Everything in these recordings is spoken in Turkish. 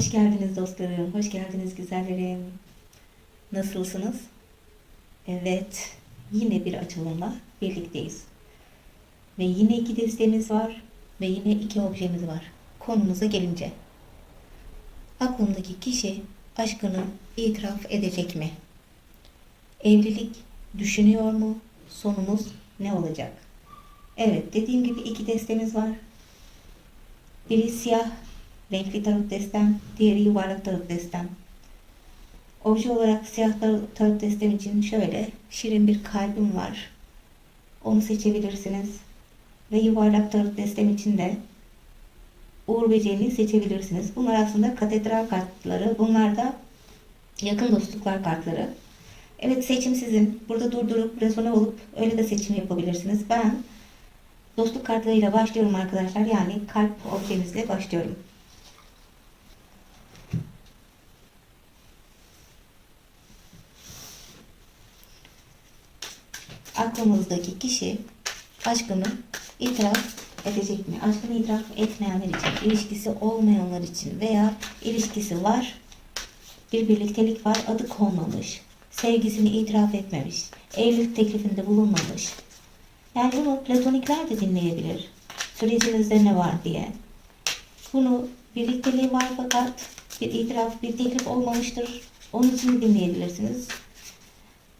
Hoş geldiniz dostlarım, hoş geldiniz güzellerim. Nasılsınız? Evet, yine bir açılımla birlikteyiz. Ve yine iki destemiz var ve yine iki objemiz var. Konumuza gelince. Aklımdaki kişi aşkını itiraf edecek mi? Evlilik düşünüyor mu? Sonumuz ne olacak? Evet, dediğim gibi iki destemiz var. Biri siyah renkli tarot destem, diğeri yuvarlak tarot destem. Obje olarak siyah tar- tarot destem için şöyle şirin bir kalbim var. Onu seçebilirsiniz. Ve yuvarlak tarot destem için de Uğur Böceğini seçebilirsiniz. Bunlar aslında katedral kartları. Bunlar da yakın dostluklar kartları. Evet seçim sizin. Burada durdurup rezone olup öyle de seçim yapabilirsiniz. Ben dostluk kartlarıyla başlıyorum arkadaşlar. Yani kalp objemizle başlıyorum. Aklımızdaki kişi aşkını itiraf edecek mi? Aşkını itiraf etmeyenler için, ilişkisi olmayanlar için veya ilişkisi var, bir birliktelik var, adı konmamış, sevgisini itiraf etmemiş, evlilik teklifinde bulunmamış. Yani bunu platonikler de dinleyebilir. Sürecinizde ne var diye. Bunu birlikteliği var fakat bir itiraf, bir teklif olmamıştır. Onun için dinleyebilirsiniz.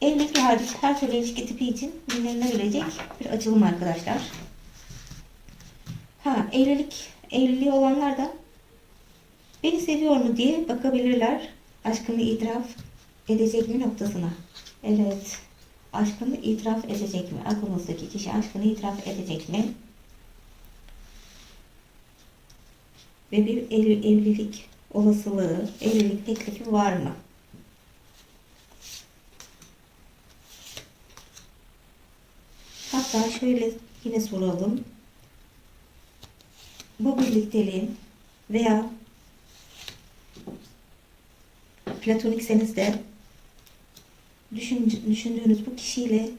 Evlilik hariç her türlü ilişki tipi için dinlenilebilecek bir açılım arkadaşlar. Ha evlilik, evliliği olanlar da beni seviyor mu diye bakabilirler. Aşkını itiraf edecek mi noktasına. Evet. Aşkını itiraf edecek mi? Aklımızdaki kişi aşkını itiraf edecek mi? Ve bir ev- evlilik olasılığı, evlilik teklifi var mı? Hatta şöyle yine soralım. Bu birlikteliğin veya platonikseniz de düşün, düşündüğünüz bu kişiyle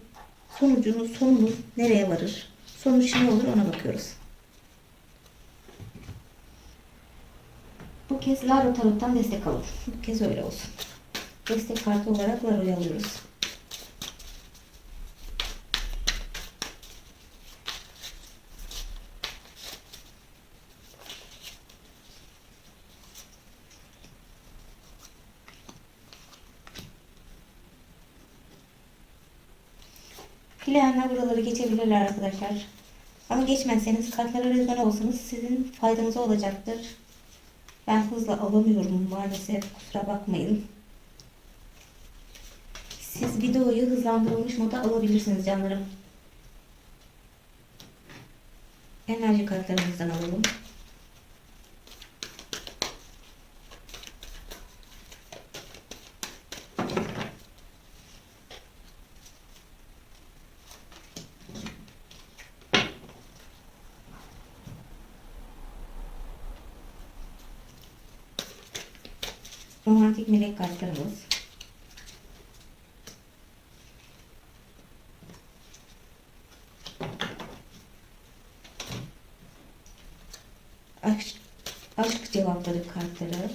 sonucunuz, sonunuz nereye varır? Sonuç ne olur ona bakıyoruz. Bu kez Laro Tarot'tan destek alın. Bu kez öyle olsun. Destek kartı olarak Laro'yu alıyoruz. Geçebilirler arkadaşlar. Ama geçmezseniz kartlara rezon olsanız sizin faydanıza olacaktır. Ben hızla alamıyorum maalesef. Kusura bakmayın. Siz videoyu hızlandırılmış moda alabilirsiniz canlarım. Enerji kartlarımızdan alalım. Kartlarımız. Aşk, aşk cevapları kartları.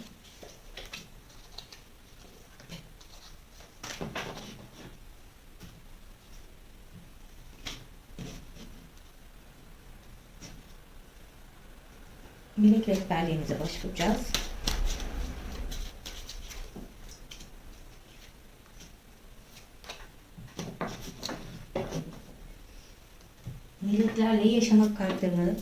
Melek rehberliğimize başvuracağız. Meleklerle yaşamak kartını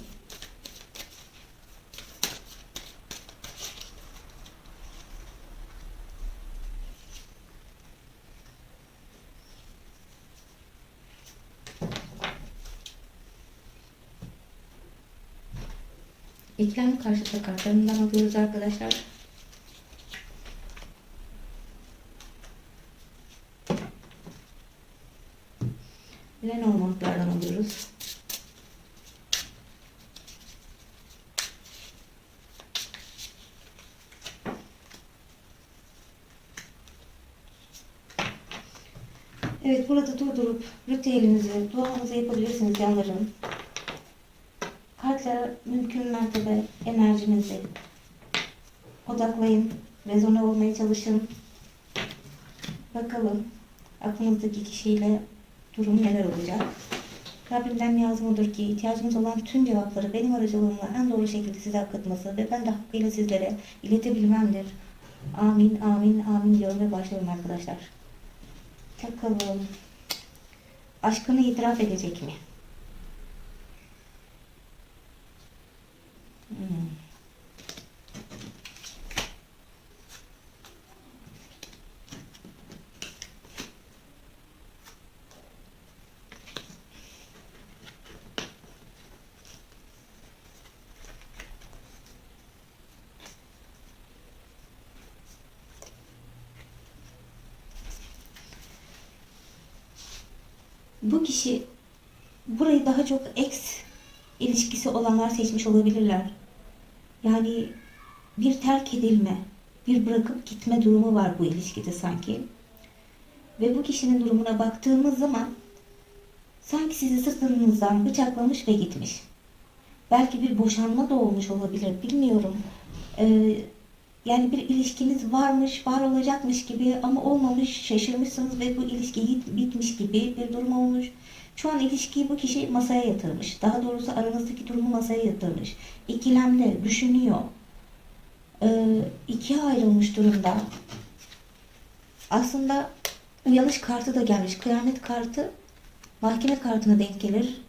İkilem karşıtı kartlarından alıyoruz arkadaşlar. Lenormandlardan alıyoruz. Evet burada durdurup ritüelinizi, duanızı yapabilirsiniz canlarım. Kartlara mümkün mertebe enerjinizi odaklayın. Rezone olmaya çalışın. Bakalım aklınızdaki kişiyle durum neler olacak. Rabbimden niyazım odur ki ihtiyacınız olan tüm cevapları benim aracılığımla en doğru şekilde size akıtması ve ben de hakkıyla sizlere iletebilmemdir. Amin, amin, amin diyorum ve başlıyorum arkadaşlar. Bakalım. Aşkını itiraf edecek mi? Hmm. Bu kişi burayı daha çok ex ilişkisi olanlar seçmiş olabilirler. Yani bir terk edilme, bir bırakıp gitme durumu var bu ilişkide sanki. Ve bu kişinin durumuna baktığımız zaman sanki sizi sırtınızdan bıçaklamış ve gitmiş. Belki bir boşanma da olmuş olabilir, bilmiyorum. Ee, yani bir ilişkiniz varmış, var olacakmış gibi ama olmamış, şaşırmışsınız ve bu ilişki bit- bitmiş gibi bir durum olmuş. Şu an ilişkiyi bu kişi masaya yatırmış. Daha doğrusu aranızdaki durumu masaya yatırmış. İkilemde, düşünüyor. Ee, ikiye ayrılmış durumda. Aslında uyanış kartı da gelmiş. Kıyamet kartı mahkeme kartına denk gelir.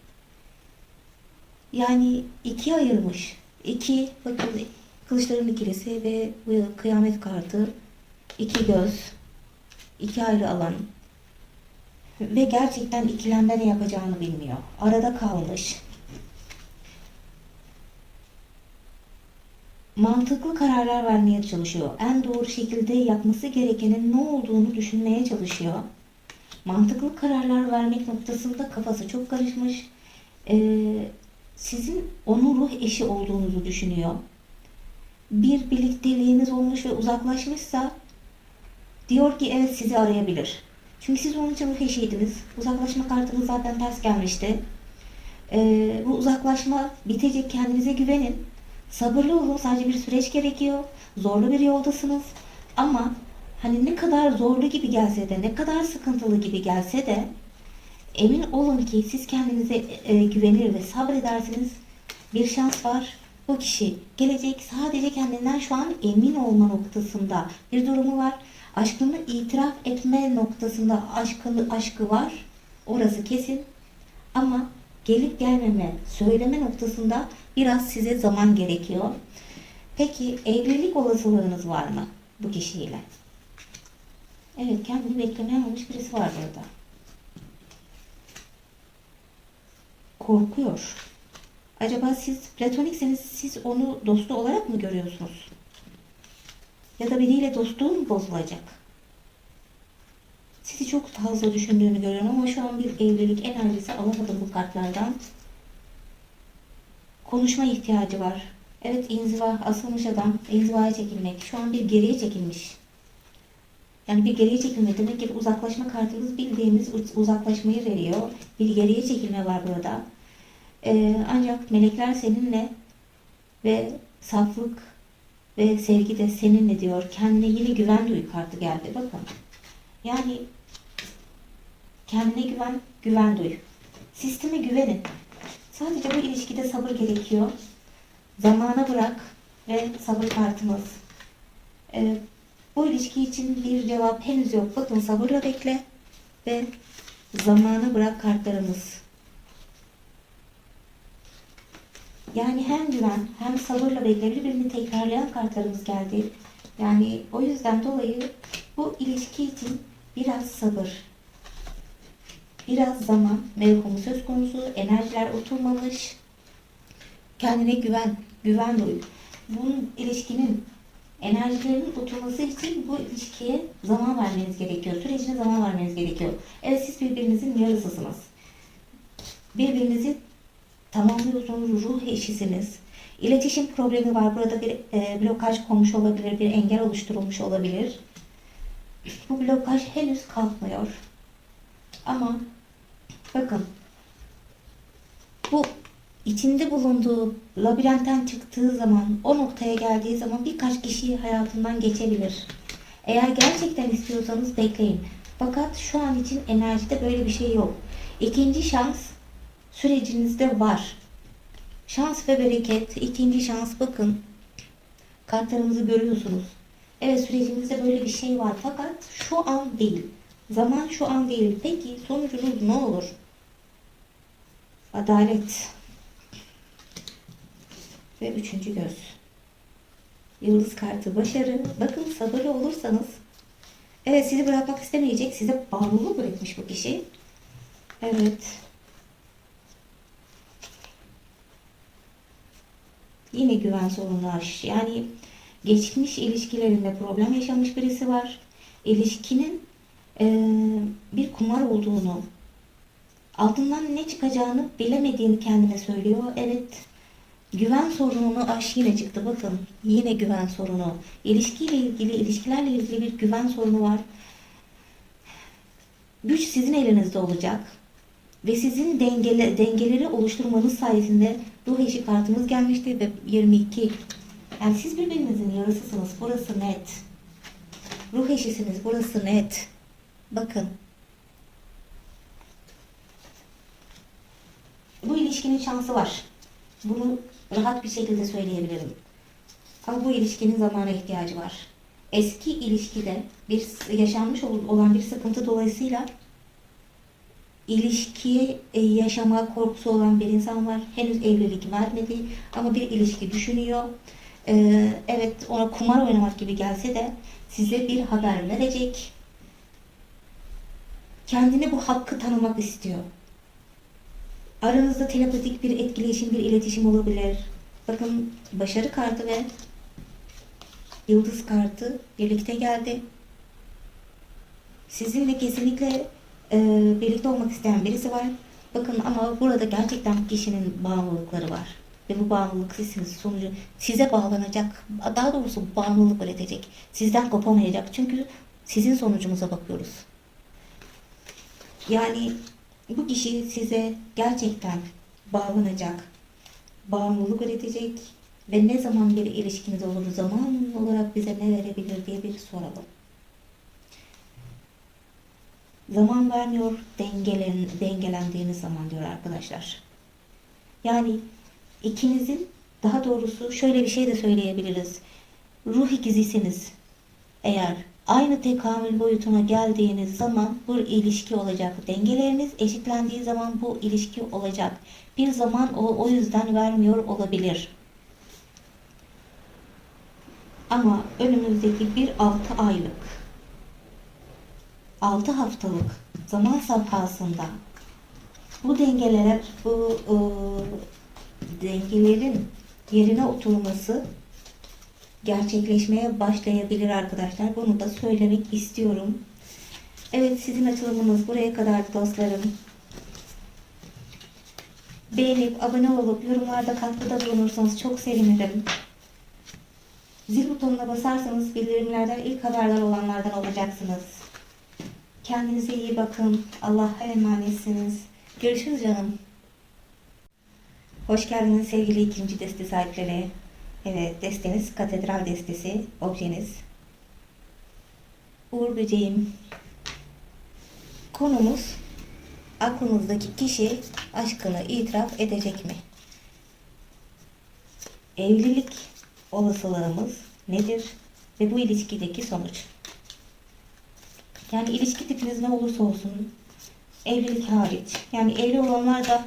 Yani ikiye ayırmış. İki, bakın kılıçların ikilisi ve kıyamet kartı. iki göz, iki ayrı alan. Ve gerçekten ikilemde ne yapacağını bilmiyor. Arada kalmış. Mantıklı kararlar vermeye çalışıyor. En doğru şekilde yapması gerekenin ne olduğunu düşünmeye çalışıyor. Mantıklı kararlar vermek noktasında kafası çok karışmış. Ee, sizin onun ruh eşi olduğunuzu düşünüyor. Bir birlikteliğiniz olmuş ve uzaklaşmışsa diyor ki evet sizi arayabilir. Çünkü siz onun için ruh eşiydiniz. Uzaklaşma kartınız zaten ters gelmişti. Ee, bu uzaklaşma bitecek kendinize güvenin. Sabırlı olun sadece bir süreç gerekiyor. Zorlu bir yoldasınız. Ama hani ne kadar zorlu gibi gelse de ne kadar sıkıntılı gibi gelse de emin olun ki siz kendinize e, güvenir ve sabredersiniz. Bir şans var. Bu kişi gelecek sadece kendinden şu an emin olma noktasında bir durumu var. Aşkını itiraf etme noktasında aşkını, aşkı var. Orası kesin. Ama gelip gelmeme, söyleme noktasında biraz size zaman gerekiyor. Peki evlilik olasılığınız var mı bu kişiyle? Evet kendini beklemeye almış birisi var burada. Korkuyor. Acaba siz platonikseniz siz onu dostu olarak mı görüyorsunuz? Ya da biriyle dostluğu mu bozulacak? Sizi çok fazla düşündüğünü görüyorum ama şu an bir evlilik enerjisi alamadım bu kartlardan. Konuşma ihtiyacı var. Evet inziva, asılmış adam, inzivaya çekilmek. Şu an bir geriye çekilmiş. Yani bir geriye çekilme demek ki uzaklaşma kartımız bildiğimiz uzaklaşmayı veriyor. Bir geriye çekilme var burada. Ee, ancak melekler seninle ve saflık ve sevgi de seninle diyor. Kendine yine güven duyu kartı geldi. Bakın. Yani kendine güven, güven duy. Sisteme güvenin. Sadece bu ilişkide sabır gerekiyor. Zamana bırak ve sabır kartımız. Ee, bu ilişki için bir cevap henüz yok. Bakın sabırla bekle ve zamana bırak kartlarımız. Yani hem güven hem sabırla bekle birbirini tekrarlayan kartlarımız geldi. Yani o yüzden dolayı bu ilişki için biraz sabır, biraz zaman mevhumu söz konusu, enerjiler oturmamış, kendine güven, güven duy. Bunun ilişkinin enerjilerinin oturması için bu ilişkiye zaman vermeniz gerekiyor. Sürecine zaman vermeniz gerekiyor. Evet siz birbirinizin yarısısınız. Birbirinizi tamamlıyorsunuz, ruh eşisiniz. İletişim problemi var. Burada bir e, blokaj konmuş olabilir, bir engel oluşturulmuş olabilir. Bu blokaj henüz kalkmıyor. Ama bakın bu içinde bulunduğu labirentten çıktığı zaman, o noktaya geldiği zaman birkaç kişiyi hayatından geçebilir. Eğer gerçekten istiyorsanız bekleyin. Fakat şu an için enerjide böyle bir şey yok. İkinci şans sürecinizde var. Şans ve bereket, ikinci şans bakın. Kartlarımızı görüyorsunuz. Evet sürecinizde böyle bir şey var fakat şu an değil. Zaman şu an değil. Peki sonucunuz ne olur? Adalet. Ve üçüncü göz. Yıldız kartı başarı. Bakın sabırlı olursanız evet sizi bırakmak istemeyecek. Size bağımlılık bırakmış bu kişi. Evet. Yine güven sorunlar. Yani geçmiş ilişkilerinde problem yaşamış birisi var. İlişkinin eee, bir kumar olduğunu, altından ne çıkacağını bilemediğini kendine söylüyor. Evet, güven sorununu aş yine çıktı. Bakın, yine güven sorunu. İlişkiyle ilgili, ilişkilerle ilgili bir güven sorunu var. Güç sizin elinizde olacak. Ve sizin dengele, dengeleri oluşturmanız sayesinde ruh eşi kartımız gelmişti ve 22. Yani siz birbirinizin yarısısınız. Burası net. Ruh eşisiniz. Burası net. Bakın. Bu ilişkinin şansı var. Bunu rahat bir şekilde söyleyebilirim. Ama bu ilişkinin zamana ihtiyacı var. Eski ilişkide bir yaşanmış ol- olan bir sıkıntı dolayısıyla ilişkiye e, yaşama korkusu olan bir insan var. Henüz evlilik vermedi ama bir ilişki düşünüyor. Ee, evet ona kumar oynamak gibi gelse de size bir haber verecek. Kendine bu hakkı tanımak istiyor. Aranızda telepatik bir etkileşim, bir iletişim olabilir. Bakın başarı kartı ve yıldız kartı birlikte geldi. Sizinle kesinlikle e, birlikte olmak isteyen birisi var. Bakın ama burada gerçekten kişinin bağımlılıkları var. Ve bu bağımlılık sizsiniz. Sonucu size bağlanacak. Daha doğrusu bağımlılık üretecek. Sizden kopamayacak. Çünkü sizin sonucunuza bakıyoruz. Yani bu kişi size gerçekten bağlanacak. Bağımlılık üretecek. Ve ne zaman bir ilişkiniz olur, zaman olarak bize ne verebilir diye bir soralım. Zaman vermiyor, dengelen, dengelendiğiniz zaman diyor arkadaşlar. Yani ikinizin, daha doğrusu şöyle bir şey de söyleyebiliriz. Ruh ikizisiniz. Eğer aynı tekamül boyutuna geldiğiniz zaman bu ilişki olacak. Dengeleriniz eşitlendiği zaman bu ilişki olacak. Bir zaman o, o yüzden vermiyor olabilir. Ama önümüzdeki bir altı aylık 6 haftalık zaman safhasında bu dengeler, bu e, dengelerin yerine oturması gerçekleşmeye başlayabilir arkadaşlar. Bunu da söylemek istiyorum. Evet sizin açılımınız buraya kadar dostlarım. Beğenip abone olup yorumlarda katkıda bulunursanız çok sevinirim. Zil butonuna basarsanız bildirimlerden ilk haberdar olanlardan olacaksınız. Kendinize iyi bakın. Allah'a emanetsiniz. Görüşürüz canım. Hoş geldiniz sevgili ikinci deste sahipleri. Evet, desteniz katedral destesi, objeniz. Uğur böceğim. Konumuz aklınızdaki kişi aşkını itiraf edecek mi? Evlilik olasılığımız nedir? Ve bu ilişkideki sonuç. Yani ilişki tipiniz ne olursa olsun evlilik hariç. Yani evli olanlar da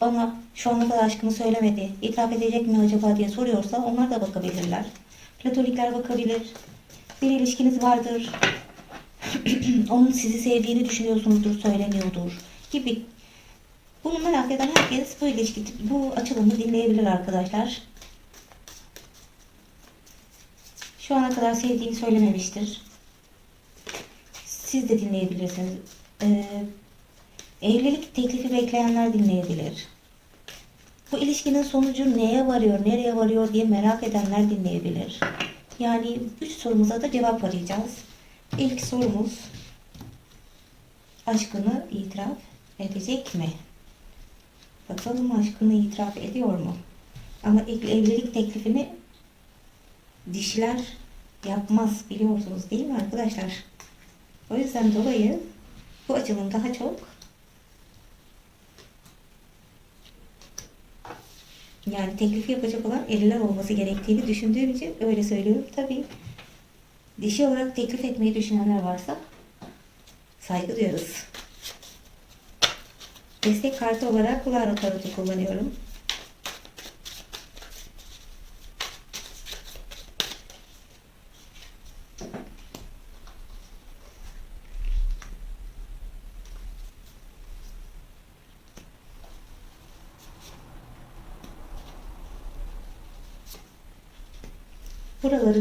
bana şu ana kadar aşkını söylemedi. İtiraf edecek mi acaba diye soruyorsa onlar da bakabilirler. Platonikler bakabilir. Bir ilişkiniz vardır. Onun sizi sevdiğini düşünüyorsunuzdur, söylemiyordur gibi. Bunu merak eden herkes bu ilişki, bu açılımı dinleyebilir arkadaşlar. Şu ana kadar sevdiğini söylememiştir. Siz de dinleyebilirsiniz. Ee, evlilik teklifi bekleyenler dinleyebilir. Bu ilişkinin sonucu neye varıyor, nereye varıyor diye merak edenler dinleyebilir. Yani üç sorumuza da cevap arayacağız. İlk sorumuz aşkını itiraf edecek mi? Bakalım aşkını itiraf ediyor mu? Ama ilk evlilik teklifini dişiler yapmaz biliyorsunuz değil mi arkadaşlar? O yüzden dolayı bu açılım daha çok yani teklifi yapacak olan eller olması gerektiğini düşündüğüm için öyle söylüyorum. Tabii dişi olarak teklif etmeyi düşünenler varsa saygı duyarız. Destek kartı olarak Lara Tarot'u kullanıyorum.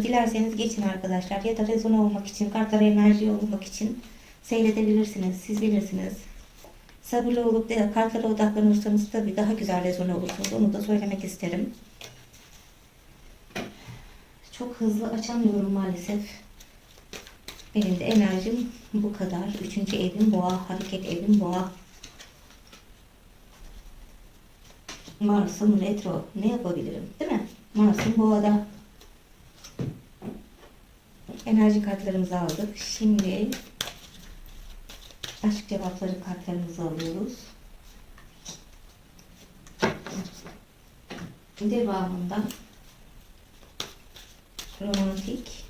Dilerseniz geçin arkadaşlar ya da rezone olmak için, kartlara enerji olmak için seyredebilirsiniz. Siz bilirsiniz. Sabırlı olup da kartlara odaklanırsanız tabii daha güzel rezone olursunuz. Onu da söylemek isterim. Çok hızlı açamıyorum maalesef. Benim de enerjim bu kadar. Üçüncü evim boğa, hareket evim boğa. Mars'ın retro. Ne yapabilirim? Değil mi? Mars'ın boğada. Enerji kartlarımızı aldık. Şimdi aşk cevapları kartlarımızı alıyoruz. Devamında romantik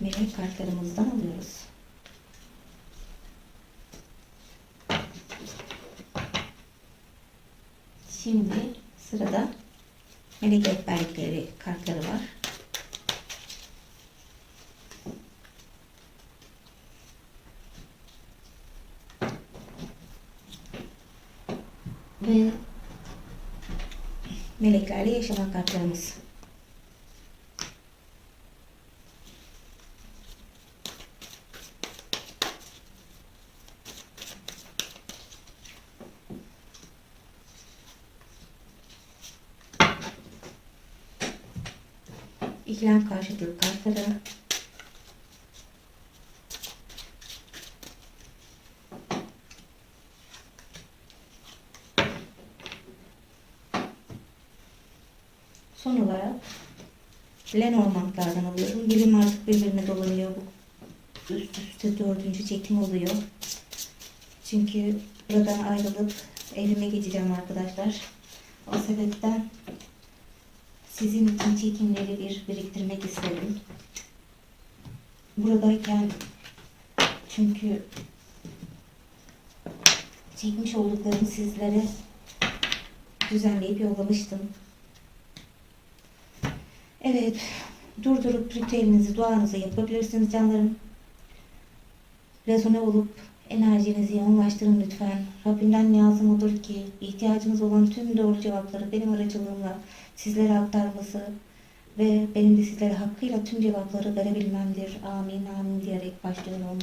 melek kartlarımızdan alıyoruz. Şimdi sırada melek rehberlikleri kartları var. Ve meleklerle yaşama kartlarımız. İkilem karşıtlık kartları. Son olarak Lenormandlardan alıyorum. Bilim artık birbirine dolanıyor bu. Üst üste dördüncü çekim oluyor. Çünkü buradan ayrılıp evime geçeceğim arkadaşlar. O sebepten sizin için çekimleri bir biriktirmek istedim. Buradayken çünkü çekmiş olduklarımı sizlere düzenleyip yollamıştım. Evet, durdurup ritüelinizi, duanızı yapabilirsiniz canlarım. Rezone olup enerjinizi yoğunlaştırın lütfen. Rabbimden niyazım odur ki ihtiyacınız olan tüm doğru cevapları benim aracılığımla sizlere aktarması ve benim de sizlere hakkıyla tüm cevapları verebilmemdir. Amin, amin diyerek başlıyorum.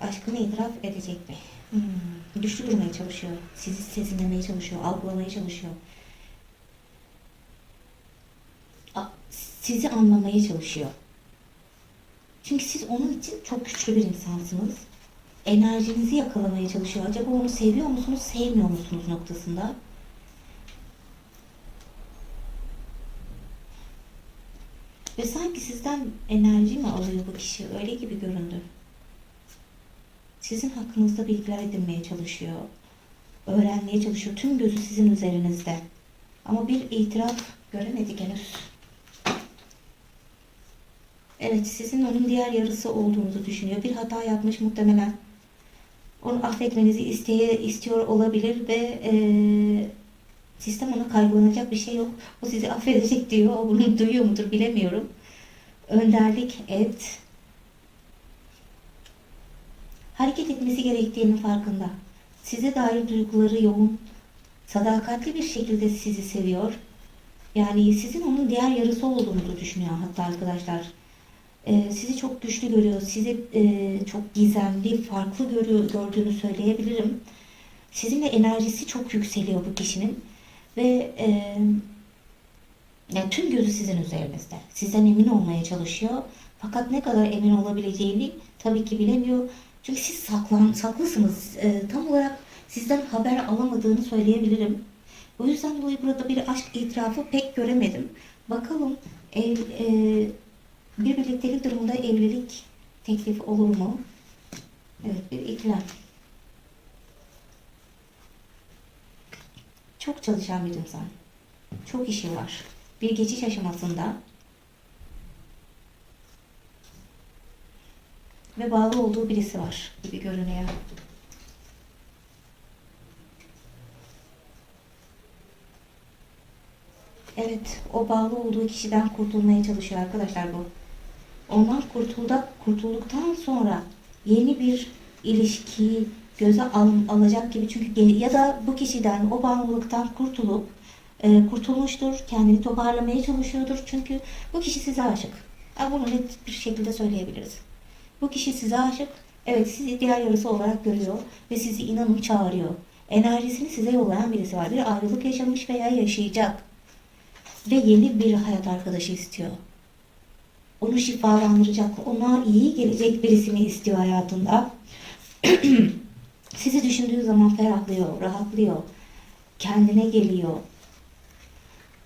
Aşkını itiraf edecek mi? Hmm, güçlü durmaya çalışıyor. Sizi sezinlemeye çalışıyor, algılamaya çalışıyor. Sizi anlamaya çalışıyor. Çünkü siz onun için çok güçlü bir insansınız. Enerjinizi yakalamaya çalışıyor. Acaba onu seviyor musunuz, sevmiyor musunuz noktasında. Ve sanki sizden enerji mi alıyor bu kişi? Öyle gibi göründü. Sizin hakkınızda bilgiler edinmeye çalışıyor. Öğrenmeye çalışıyor. Tüm gözü sizin üzerinizde. Ama bir itiraf göremedik henüz. Evet sizin onun diğer yarısı olduğunuzu düşünüyor. Bir hata yapmış muhtemelen. Onu affetmenizi isteye, istiyor olabilir ve e, sistem ona kaygılanacak bir şey yok. O sizi affedecek diyor. O bunu duyuyor mudur bilemiyorum. Önderlik et. Hareket etmesi gerektiğinin farkında. Size dair duyguları yoğun, sadakatli bir şekilde sizi seviyor. Yani sizin onun diğer yarısı olduğunuzu düşünüyor hatta arkadaşlar e, sizi çok güçlü görüyor, sizi e, çok gizemli, farklı görüyor, gördüğünü söyleyebilirim. Sizinle enerjisi çok yükseliyor bu kişinin ve e, yani tüm gözü sizin üzerinizde. Sizden emin olmaya çalışıyor. Fakat ne kadar emin olabileceğini tabii ki bilemiyor. Çünkü siz saklan, saklısınız. E, tam olarak sizden haber alamadığını söyleyebilirim. O yüzden dolayı burada bir aşk itirafı pek göremedim. Bakalım ev, e, bir birliktelik durumunda evlilik teklif olur mu? Evet bir ikram. Çok çalışan bir insan. Çok işi var. Bir geçiş aşamasında ve bağlı olduğu birisi var gibi görünüyor. Evet, o bağlı olduğu kişiden kurtulmaya çalışıyor arkadaşlar bu. Ondan kurtulda, kurtulduktan sonra yeni bir ilişki göze al, alacak gibi çünkü ya da bu kişiden o bağımlılıktan kurtulup e, kurtulmuştur, kendini toparlamaya çalışıyordur çünkü bu kişi size aşık. Ya bunu net bir şekilde söyleyebiliriz. Bu kişi size aşık, evet sizi diğer yarısı olarak görüyor ve sizi inanın çağırıyor. Enerjisini size yollayan birisi var. Bir ayrılık yaşamış veya yaşayacak ve yeni bir hayat arkadaşı istiyor. Onu şifalandıracak, ona iyi gelecek birisini istiyor hayatında. Sizi düşündüğü zaman ferahlıyor, rahatlıyor. Kendine geliyor.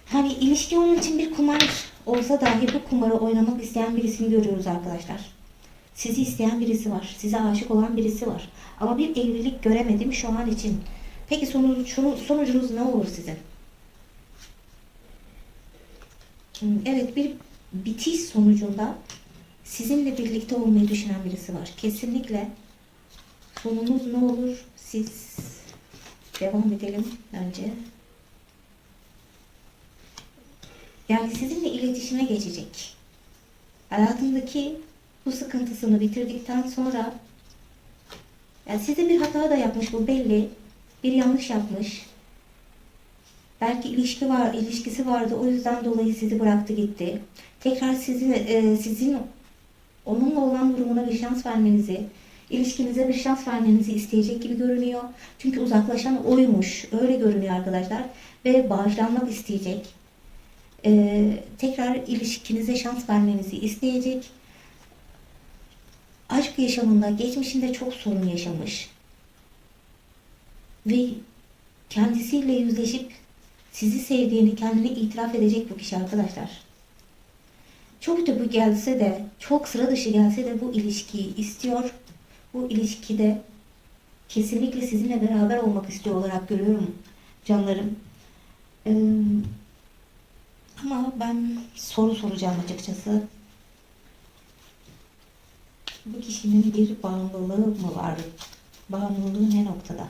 Hani ilişki onun için bir kumar olsa dahi bu kumarı oynamak isteyen birisini görüyoruz arkadaşlar. Sizi isteyen birisi var. Size aşık olan birisi var. Ama bir evlilik göremedim şu an için. Peki sonucu, sonucunuz ne olur sizin? Evet bir bitiş sonucunda sizinle birlikte olmayı düşünen birisi var. Kesinlikle sonunuz ne olur? Siz devam edelim önce. Yani sizinle iletişime geçecek. Hayatındaki bu sıkıntısını bitirdikten sonra yani size bir hata da yapmış bu belli. Bir yanlış yapmış. Belki ilişki var, ilişkisi vardı. O yüzden dolayı sizi bıraktı gitti. Tekrar sizi, e, sizin onunla olan durumuna bir şans vermenizi, ilişkinize bir şans vermenizi isteyecek gibi görünüyor. Çünkü uzaklaşan oymuş. Öyle görünüyor arkadaşlar. Ve bağışlanmak isteyecek. E, tekrar ilişkinize şans vermenizi isteyecek. Aşk yaşamında geçmişinde çok sorun yaşamış. Ve kendisiyle yüzleşip sizi sevdiğini kendine itiraf edecek bu kişi arkadaşlar. Çok bu gelse de, çok sıra dışı gelse de bu ilişkiyi istiyor. Bu ilişkide kesinlikle sizinle beraber olmak istiyor olarak görüyorum canlarım. Ee, ama ben soru soracağım açıkçası. Bu kişinin bir bağımlılığı mı var? Bağımlılığı ne noktada?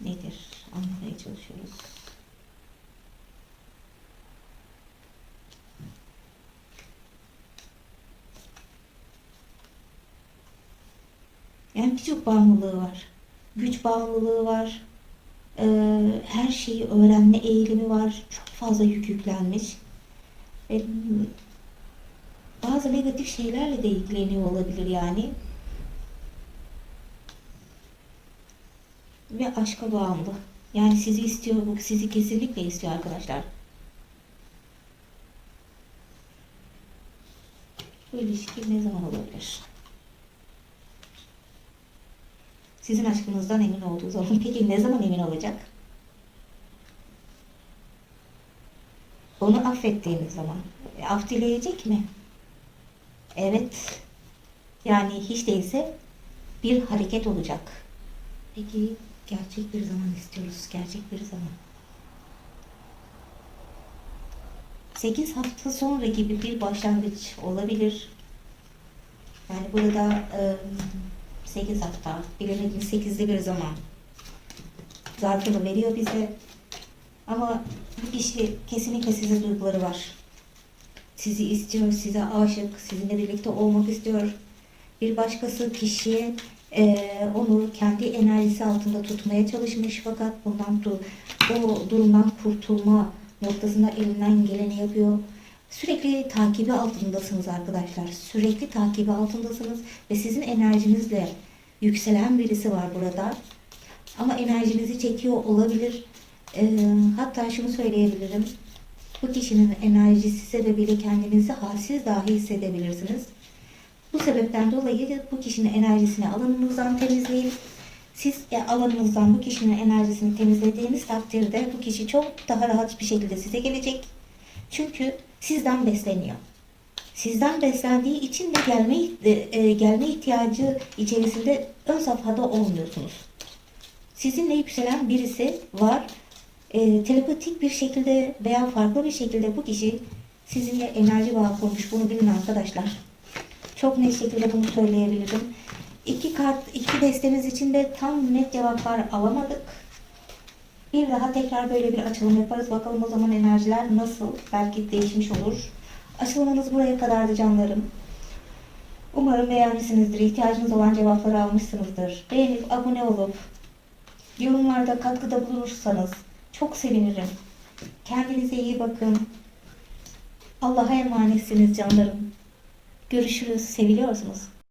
Nedir anlamaya çalışıyoruz. Yani birçok bağımlılığı var. Güç bağımlılığı var. Ee, her şeyi öğrenme eğilimi var. Çok fazla yük yüklenmiş. Ee, bazı negatif şeylerle de ilgileniyor olabilir yani. Ve aşka bağımlı. Yani sizi istiyor, bu sizi kesinlikle istiyor arkadaşlar. Bu ilişki ne zaman olabilir? Sizin aşkınızdan emin olduğu zaman peki ne zaman emin olacak? Onu affettiğiniz zaman. E, af dileyecek mi? Evet. Yani hiç değilse bir hareket olacak. Peki Gerçek bir zaman istiyoruz. Gerçek bir zaman. 8 hafta sonra gibi bir başlangıç olabilir. Yani burada 8 hafta, bilemedim 8'de bir zaman zarfını veriyor bize. Ama bu kişi kesinlikle size duyguları var. Sizi istiyor, size aşık, sizinle birlikte olmak istiyor. Bir başkası kişiye e, onu kendi enerjisi altında tutmaya çalışmış fakat bundan du o durumdan kurtulma noktasında elinden geleni yapıyor. Sürekli takibi altındasınız arkadaşlar. Sürekli takibi altındasınız ve sizin enerjinizle yükselen birisi var burada. Ama enerjinizi çekiyor olabilir. E, hatta şunu söyleyebilirim. Bu kişinin enerjisi sebebiyle kendinizi halsiz dahi hissedebilirsiniz. Bu sebepten dolayı bu kişinin enerjisini alanınızdan temizleyin. Siz e, alanınızdan bu kişinin enerjisini temizlediğiniz takdirde bu kişi çok daha rahat bir şekilde size gelecek. Çünkü sizden besleniyor. Sizden beslendiği için de gelme e, gelme ihtiyacı içerisinde ön safhada olmuyorsunuz. Sizinle yükselen birisi var. E, telepatik bir şekilde veya farklı bir şekilde bu kişi sizinle enerji bağı kurmuş. Bunu bilin arkadaşlar. Çok net şekilde bunu söyleyebilirim. İki kart, iki destemiz için de tam net cevaplar alamadık. Bir daha tekrar böyle bir açılım yaparız. Bakalım o zaman enerjiler nasıl? Belki değişmiş olur. Açılımınız buraya kadardı canlarım. Umarım beğenmişsinizdir. İhtiyacınız olan cevapları almışsınızdır. Beğenip abone olup yorumlarda katkıda bulunursanız çok sevinirim. Kendinize iyi bakın. Allah'a emanetsiniz canlarım. Görüşürüz. Seviliyorsunuz.